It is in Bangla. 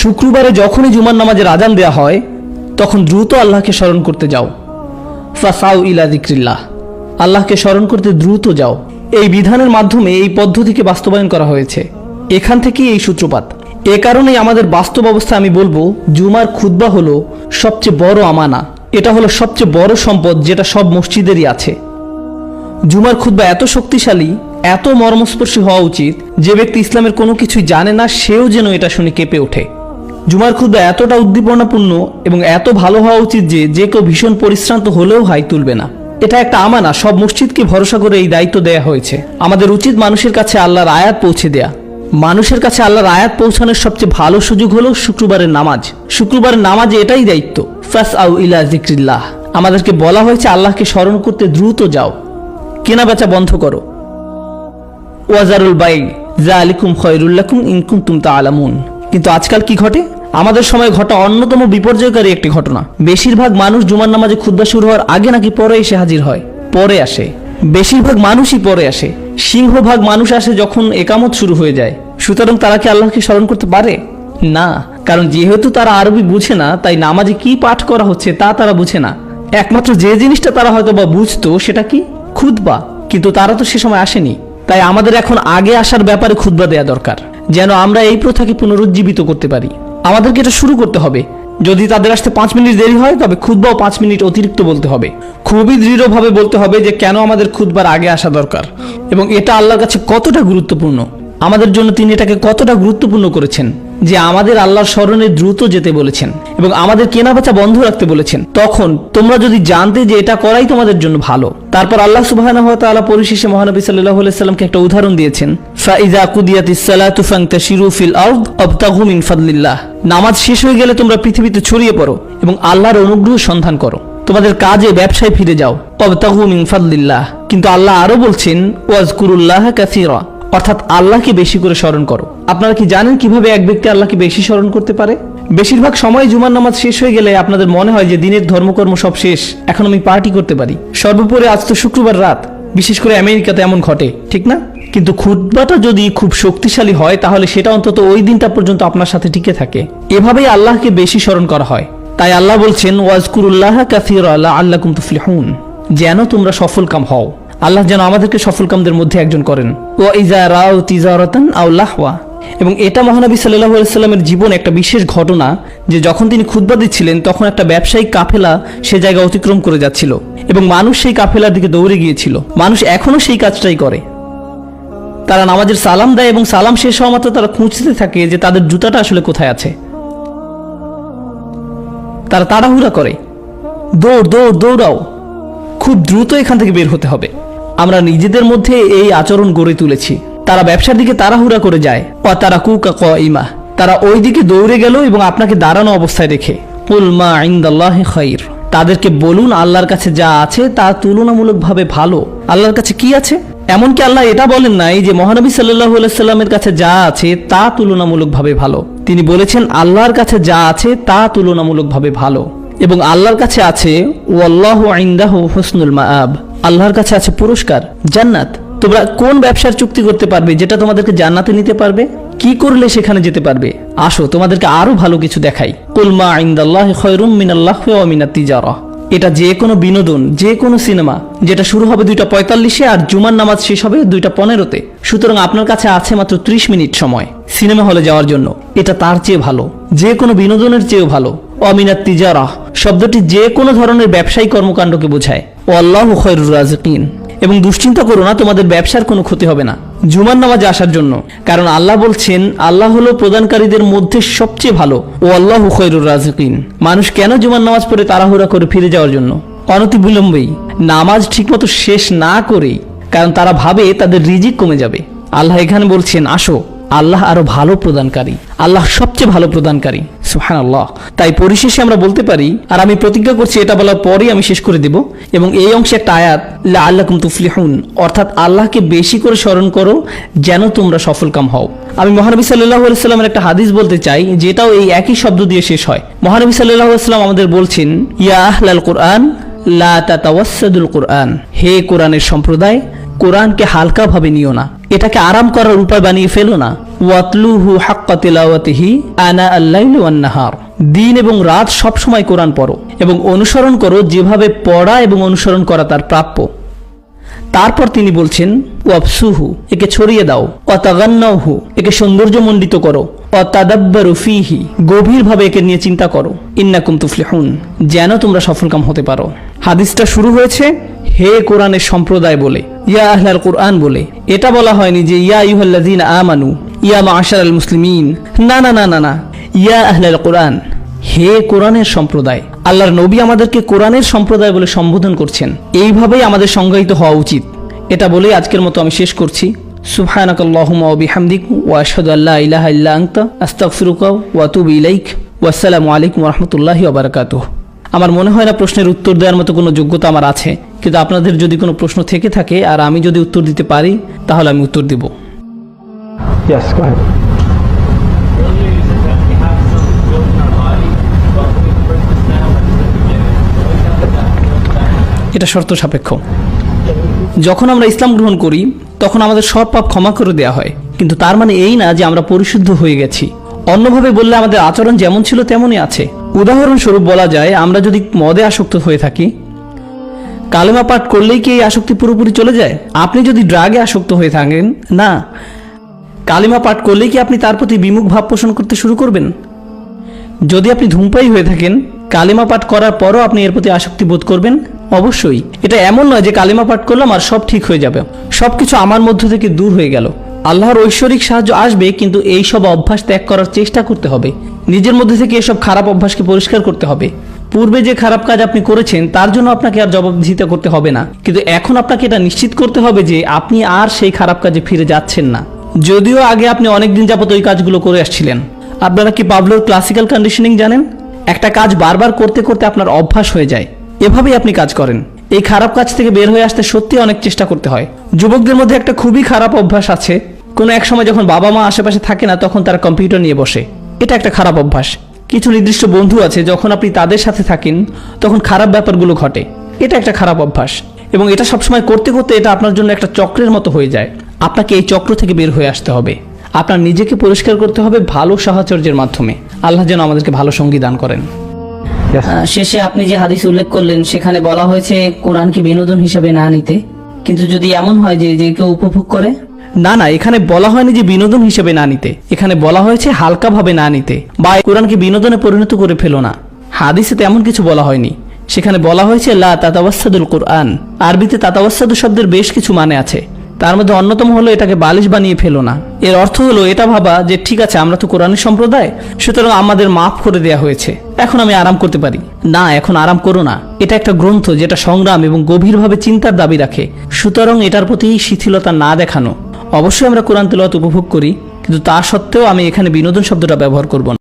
শুক্রবারে যখনই জুমার নামাজের আজান দেওয়া হয়, তখন দ্রুত আল্লাহকে স্মরণ করতে যাও। ফাসাউ ইলা দিক্রিল্লাহ আল্লাহকে স্মরণ করতে দ্রুত যাও। এই বিধানের মাধ্যমে এই পদ্ধতিকে বাস্তবায়ন করা হয়েছে। এখান থেকেই এই সূত্রপাত। এ কারণেই আমাদের বাস্তব অবস্থা আমি বলব, জুমার খুদ্া হলো সবচেয়ে বড় আমানা। এটা হলো সবচেয়ে বড় সম্পদ যেটা সব মসজিদেরই আছে। জুমার খুদ্া এত শক্তিশালী, এত মর্মস্পর্শী হওয়া উচিত, যে ব্যক্তি ইসলামের কোনো কিছুই জানে না, সেও যেন এটা শুনে কেঁপে ওঠে। জুমার খুদ্া এতটা উদ্দীপনাপূর্ণ এবং এত ভালো হওয়া উচিত যে যে কেউ ভীষণ পরিশ্রান্ত হলেও হাই তুলবে না। এটা একটা আমানা, সব মসজিদকে ভরসা করে এই দায়িত্ব দেয়া হয়েছে। আমাদের উচিত মানুষের কাছে আল্লাহর আয়াত পৌঁছে দেয়া। মানুষের কাছে আল্লাহর আয়াত পৌঁছানোর সবচেয়ে ভালো সুযোগ হলো শুক্রবারের নামাজ। শুক্রবারের নামাজে এটাই দায়িত্ব। ফাস আউ ইলা জিক্রিল্লাহ আমাদেরকে বলা হয়েছে, আল্লাহকে স্মরণ করতে দ্রুত যাও। কেনা বেচা বন্ধ করো। ওয়াজারুল বাই জা আলিকুম খয়রুল্লাকুম ইনকুম তুম তা আলামুন কিন্তু আজকাল কি ঘটে? আমাদের সময় ঘটা অন্যতম বিপর্যয়কারী একটি ঘটনা। বেশিরভাগ মানুষ জুমার নামাজে খুদ্া শুরু হওয়ার আগে নাকি পরে এসে হাজির হয়। পরে আসে। বেশিরভাগ মানুষই পরে আসে। সিংহভাগ মানুষ আসে যখন একামত শুরু হয়ে যায়। সুতরাং তারা কি আল্লাহকে স্মরণ করতে পারে? না। কারণ যেহেতু তারা আরবি বুঝে না, তাই নামাজে কি পাঠ করা হচ্ছে তা তারা বুঝে না। একমাত্র যে জিনিসটা তারা হয়তো বা বুঝতো সেটা কি? খুদবা কিন্তু তারা তো সে সময় আসেনি। তাই আমাদের এখন আগে আসার ব্যাপারে খুদবা দেয়া দরকার। যেন আমরা এই প্রথাকে পুনরুজ্জীবিত করতে পারি। আমাদেরকে এটা শুরু করতে হবে। যদি তাদের আসতে পাঁচ মিনিট দেরি হয়, তবে খুদবাও পাঁচ মিনিট অতিরিক্ত বলতে হবে। খুবই দৃঢ়ভাবে বলতে হবে যে, কেন আমাদের খুদবার আগে আসা দরকার? এবং এটা আল্লাহর কাছে কতটা গুরুত্বপূর্ণ? আমাদের জন্য তিনি এটাকে কতটা গুরুত্বপূর্ণ করেছেন? যে আমাদের আল্লাহর স্মরণে দ্রুত যেতে বলেছেন এবং আমাদের কেনাবেচা বন্ধ রাখতে বলেছেন, তখন তোমরা যদি জানতে যে এটা করাই তোমাদের জন্য ভালো। তারপর আল্লাহ সুবাহ পরিশেষে মহানবী সাল্লাহ সাল্লামকে একটা উদাহরণ দিয়েছেন ফাদলিল্লাহ। নামাজ শেষ হয়ে গেলে তোমরা পৃথিবীতে ছড়িয়ে পড়ো এবং আল্লাহর অনুগ্রহ সন্ধান করো। তোমাদের কাজে ব্যবসায় ফিরে যাও কিন্তু আল্লাহ আরও বলছেন অর্থাৎ আল্লাহকে বেশি করে স্মরণ করো। আপনারা কি জানেন কীভাবে এক ব্যক্তি আল্লাহকে বেশি স্মরণ করতে পারে? বেশিরভাগ সময় জুমার নামাজ শেষ হয়ে গেলে আপনাদের মনে হয় যে দিনের ধর্মকর্ম সব শেষ, এখন আমি পার্টি করতে পারি। সর্বোপরি আজ তো শুক্রবার রাত, বিশেষ করে আমেরিকাতে এমন ঘটে, ঠিক না? কিন্তু খুতবাটা যদি খুব শক্তিশালী হয়, তাহলে সেটা অন্তত ওই দিনটা পর্যন্ত আপনার সাথে টিকে থাকে। এভাবেই আল্লাহকে বেশি স্মরণ করা হয়। তাই আল্লাহ বলছেন, ওয়াজকুরুল্লাহ কাসির আল্লাহ আল্লাহ কুম তুফলিহুন। যেন তোমরা সফল কাম হও। আল্লাহ যেন আমাদেরকে সফল কামদের মধ্যে একজন করেন। ও ইজা তিজারতান এবং এটা মহানবী সাল্লাহ সাল্লামের জীবন একটা বিশেষ ঘটনা, যে যখন তিনি খুদ্া দিচ্ছিলেন, তখন একটা ব্যবসায়িক কাফেলা সে জায়গা অতিক্রম করে যাচ্ছিল এবং মানুষ সেই কাফেলার দিকে দৌড়ে গিয়েছিল। মানুষ এখনও সেই কাজটাই করে। তারা নামাজের সালাম দেয় এবং সালাম শেষ হওয়া মাত্র তারা খুঁজতে থাকে যে তাদের জুতাটা আসলে কোথায় আছে। তারা তাড়াহুড়া করে। দৌড় দৌড়, দৌড়াও। খুব দ্রুত এখান থেকে বের হতে হবে। আমরা নিজেদের মধ্যে এই আচরণ গড়ে তুলেছি। তারা ব্যবসার দিকে তাড়াহুড়া করে যায়। ও তারা কুকা ক ইমা তারা ওই দিকে দৌড়ে গেল এবং আপনাকে দাঁড়ানো অবস্থায় রেখে পুলমা ইন্দাল্লাহ খৈর তাদেরকে বলুন, আল্লাহর কাছে যা আছে তা তুলনামূলকভাবে ভালো। আল্লাহর কাছে কি আছে? এমনকি আল্লাহ এটা বলেন নাই যে, মহানবী সাল্লাহ সাল্লামের কাছে যা আছে তা তুলনামূলকভাবে ভালো। তিনি বলেছেন, আল্লাহর কাছে যা আছে তা তুলনামূলকভাবে ভালো। এবং আল্লাহর কাছে আছে, ওয়াল্লাহু ইনদাহু হুসনুল মাআব। আল্লাহর কাছে আছে পুরস্কার, জান্নাত। তোমরা কোন ব্যবসার চুক্তি করতে পারবে, যেটা তোমাদেরকে জান্নাতে নিতে পারবে? কি করলে সেখানে যেতে পারবে? আসো, তোমাদেরকে আরও ভালো কিছু দেখাই। কুলমা ইনদাল্লাহ খয়রুম মিনাল্লাহ মিনাত তিজারা এটা যে কোনো বিনোদন, যে কোনো সিনেমা, যেটা শুরু হবে দুইটা পঁয়তাল্লিশে আর জুমার নামাজ শেষ হবে দুইটা পনেরোতে। সুতরাং আপনার কাছে আছে মাত্র ত্রিশ মিনিট সময় সিনেমা হলে যাওয়ার জন্য। এটা তার চেয়ে ভালো, যে কোনো বিনোদনের চেয়েও ভালো। অমিনাত তিজারা শব্দটি যে কোনো ধরনের ব্যবসায়ী কর্মকাণ্ডকে বোঝায়। ও আল্লাহ খৈরুর রাজকিন। এবং দুশ্চিন্তা করো না, তোমাদের ব্যবসার কোনো ক্ষতি হবে না। জুমার নামাজে আসার জন্য। কারণ আল্লাহ বলছেন, আল্লাহ হলো প্রদানকারীদের মধ্যে সবচেয়ে ভালো। ও আল্লাহ খৈরুর রাজকিন। মানুষ কেন জুমার নামাজ পড়ে তাড়াহুড়া করে ফিরে যাওয়ার জন্য? অনতি বিলম্বেই। নামাজ ঠিকমতো শেষ না করেই। কারণ তারা ভাবে তাদের রিজিক কমে যাবে। আল্লাহ এখানে বলছেন, আসো। আল্লাহ আরও ভালো প্রদানকারী, আল্লাহ সবচেয়ে ভালো প্রদানকারী সুহান আল্লাহ তাই পরিশেষে আমরা বলতে পারি, আর আমি প্রতিজ্ঞা করছি এটা বলার পরেই আমি শেষ করে দেব, এবং এই অংশে একটা আয়াত লা আল্লাকুম তুফলিহুন, অর্থাৎ আল্লাহকে বেশি করে স্মরণ করো যেন তোমরা সফলকাম হও। আমি মহানবী সাল্লাহ সাল্লামের একটা হাদিস বলতে চাই, যেটাও এই একই শব্দ দিয়ে শেষ হয়। মহানবী সাল্লাহ সাল্লাম আমাদের বলছেন, ইয়া আহলাল কোরআন, লা তাতাওয়াসাদুল কোরআন। হে কোরআনের সম্প্রদায় কোরআনকে হালকাভাবে নিও না। এটাকে আরাম করার উপায় বানিয়ে ফেলো না। ওয়াতলুহু হাক্কা তিলাওয়াতিহি আনা আল্লাইল দিন এবং রাত সব সময় কোরআন পড়ো এবং অনুসরণ করো যেভাবে পড়া এবং অনুসরণ করা তার প্রাপ্য। তারপর তিনি বলছেন ওয়াবসুহু একে ছড়িয়ে দাও। অতাগান্নাহু একে সৌন্দর্যমণ্ডিত করো। অতাদাব্বারু ফিহি, গভীরভাবে একে নিয়ে চিন্তা করো। ইন্নাকুম তুফলিহুন, যেন তোমরা সফলকাম হতে পারো। হাদিসটা শুরু হয়েছে, হে কোরআনের সম্প্রদায় বলে, ইয়া আহলাল কোরআন বলে। এটা বলা হয়নি যে, ইয়া ইউহাল্লাযিনা আমানু, ইয়া মাআশার আল মুসলিমিন। না না না না না। ইয়া আহলাল কোরআন, হে কোরআনের সম্প্রদায়। আল্লাহর নবী আমাদেরকে কোরআনের সম্প্রদায় বলে সম্বোধন করছেন। এইভাবেই আমাদের সংজ্ঞায়িত হওয়া উচিত। এটা বলেই আজকের মতো আমি শেষ করছি। সুবহানাক আল্লাহুম্মা ওয়া বিহামদিক, ওয়া আশহাদু ইলাইক ওয়া আসসালামু আলাইকুম ওয়া আমার মনে হয় না প্রশ্নের উত্তর দেওয়ার মতো কোনো যোগ্যতা আমার আছে। কিন্তু আপনাদের যদি কোনো প্রশ্ন থেকে থাকে আর আমি যদি উত্তর দিতে পারি তাহলে আমি উত্তর দিব। Yes, go ahead. এটা শর্ত সাপেক্ষ। যখন আমরা ইসলাম গ্রহণ করি তখন আমাদের সব পাপ ক্ষমা করে দেওয়া হয়। কিন্তু তার মানে এই না যে আমরা পরিশুদ্ধ হয়ে গেছি। অন্যভাবে বললে আমাদের আচরণ যেমন ছিল তেমনই আছে। উদাহরণস্বরূপ বলা যায়, আমরা যদি মদে আসক্ত হয়ে থাকি, কালেমা পাঠ করলেই কি এই আসক্তি পুরোপুরি চলে যায়? আপনি যদি ড্রাগে আসক্ত হয়ে থাকেন, না। কালিমা পাঠ করলেই কি আপনি তার প্রতি বিমুখ ভাব পোষণ করতে শুরু করবেন? যদি আপনি ধূমপাই হয়ে থাকেন, কালিমা পাঠ করার পরও আপনি এর প্রতি আসক্তি বোধ করবেন? অবশ্যই। এটা এমন নয় যে কালিমা পাঠ করলাম আর সব ঠিক হয়ে যাবে। সব কিছু আমার মধ্য থেকে দূর হয়ে গেল। আল্লাহর ঐশ্বরিক সাহায্য আসবে, কিন্তু এই সব অভ্যাস ত্যাগ করার চেষ্টা করতে হবে। নিজের মধ্যে থেকে এসব খারাপ অভ্যাসকে পরিষ্কার করতে হবে। পূর্বে যে খারাপ কাজ আপনি করেছেন, তার জন্য আপনাকে আর জবাবদিহিতা করতে হবে না। কিন্তু এখন আপনাকে এটা নিশ্চিত করতে হবে যে, আপনি আর সেই খারাপ কাজে ফিরে যাচ্ছেন না। যদিও আগে আপনি অনেক দিন যাবত ওই কাজগুলো করে আসছিলেন। আপনারা কি পাবলোর ক্লাসিক্যাল কন্ডিশনিং জানেন? একটা কাজ বারবার করতে করতে আপনার অভ্যাস হয়ে যায়। এভাবেই আপনি কাজ করেন। এই খারাপ কাজ থেকে বের হয়ে আসতে সত্যি অনেক চেষ্টা করতে হয়। যুবকদের মধ্যে একটা খুবই খারাপ অভ্যাস আছে। কোনো এক সময় যখন বাবা মা আশেপাশে থাকে না, তখন তারা কম্পিউটার নিয়ে বসে। এটা একটা খারাপ অভ্যাস। কিছু নির্দিষ্ট বন্ধু আছে যখন আপনি তাদের সাথে থাকেন তখন খারাপ ব্যাপারগুলো ঘটে। এটা একটা খারাপ অভ্যাস। এবং এটা সবসময় করতে করতে এটা আপনার জন্য একটা চক্রের মতো হয়ে যায়। আপনাকে এই চক্র থেকে বের হয়ে আসতে হবে। আপনার নিজেকে পরিষ্কার করতে হবে ভালো সাহচর্যের মাধ্যমে। আল্লাহ যেন আমাদেরকে ভালো সঙ্গী দান করেন। শেষে আপনি যে হাদিস উল্লেখ করলেন সেখানে বলা হয়েছে কোরআনকে বিনোদন হিসেবে না নিতে। কিন্তু যদি এমন হয় যে যে কেউ উপভোগ করে না না, এখানে বলা হয়নি যে বিনোদন হিসেবে না নিতে। এখানে বলা হয়েছে হালকাভাবে না নিতে। বা কোরআনকে বিনোদনে পরিণত করে ফেলো না। হাদিসে তেমন কিছু বলা হয়নি। সেখানে বলা হয়েছে, লা তাতাওয়াসাদুল কোরআন। আরবিতে তাতাওয়াসাদু শব্দের বেশ কিছু মানে আছে। তার মধ্যে অন্যতম হলো এটাকে বালিশ বানিয়ে ফেলো না। এর অর্থ হলো, এটা ভাবা যে, ঠিক আছে, আমরা তো কোরআনের সম্প্রদায়, সুতরাং আমাদের মাফ করে দেয়া হয়েছে। এখন আমি আরাম করতে পারি। না, এখন আরাম করো না। এটা একটা গ্রন্থ যেটা সংগ্রাম এবং গভীরভাবে চিন্তার দাবি রাখে। সুতরাং এটার প্রতি শিথিলতা না দেখানো। অবশ্যই আমরা কোরআন তেলাওয়াত উপভোগ করি, কিন্তু তা সত্ত্বেও আমি এখানে বিনোদন শব্দটা ব্যবহার করব না।